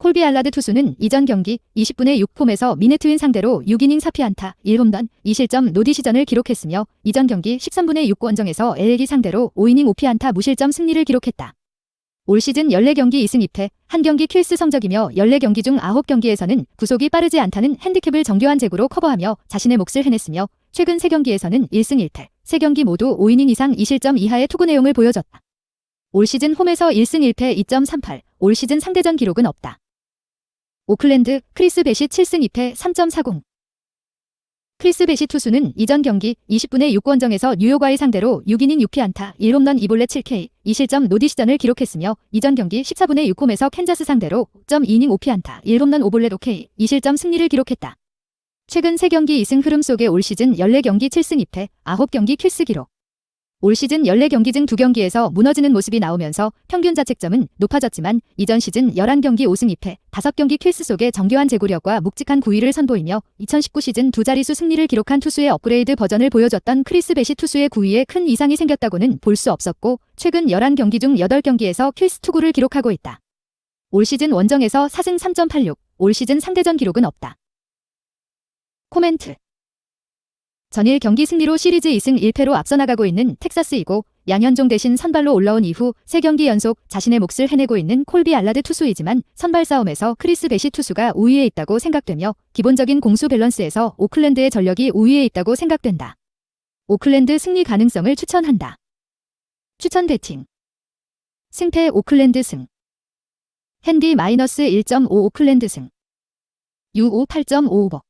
콜비 알라드 투수는 이전 경기 20분의 6폼에서 미네트윈 상대로 6이닝 4피안타 1홈런 2실점 노디 시전을 기록했으며 이전 경기 13분의 6권정에서 LG 상대로 5이닝 5피안타 무실점 승리를 기록했다. 올 시즌 14경기 2승 2패, 한 경기 킬스 성적이며 14경기 중 9경기에서는 구속이 빠르지 않다는 핸디캡을 정교한 제구로 커버하며 자신의 몫을 해냈으며 최근 3경기에서는 1승 1패, 3경기 모두 5이닝 이상 2실점 이하의 투구 내용을 보여줬다. 올 시즌 홈에서 1승 1패 2.38, 올 시즌 상대전 기록은 없다. 오클랜드 크리스 베시 7승 2패 3.40. 크리스 베시 투수는 이전 경기 20분의 6권정에서 뉴욕와의 상대로 6이닝 6피안타 1홈런 2볼넷 7K 2실점 노디 시전을 기록했으며 이전 경기 14분의 6홈에서 캔자스 상대로 5.2이닝 5피 안타 1홈런 5볼넷 5K 2실점 승리를 기록했다. 최근 3경기 2승 흐름 속에 올 시즌 14경기 7승 2패 9경기 킬스 기록. 올 시즌 14경기 중 2경기에서 무너지는 모습이 나오면서 평균 자책점은 높아졌지만 이전 시즌 11경기 5승 2패, 5경기 킬스 속에 정교한 제구력과 묵직한 구위를 선보이며 2019 시즌 두 자릿수 승리를 기록한 투수의 업그레이드 버전을 보여줬던 크리스 베시 투수의 구위에 큰 이상이 생겼다고는 볼 수 없었고 최근 11경기 중 8경기에서 킬스 투구를 기록하고 있다. 올 시즌 원정에서 4승 3.86, 올 시즌 상대전 기록은 없다. 코멘트 전일 경기 승리로 시리즈 2승 1패로 앞서 나가고 있는 텍사스이고 양현종 대신 선발로 올라온 이후 3경기 연속 자신의 몫을 해내고 있는 콜비 알라드 투수이지만 선발 싸움에서 크리스 베시 투수가 우위에 있다고 생각되며 기본적인 공수 밸런스에서 오클랜드의 전력이 우위에 있다고 생각된다. 오클랜드 승리 가능성을 추천한다. 추천 배팅 승패 오클랜드 승 핸디 마이너스 1.5 오클랜드 승 U5 8.55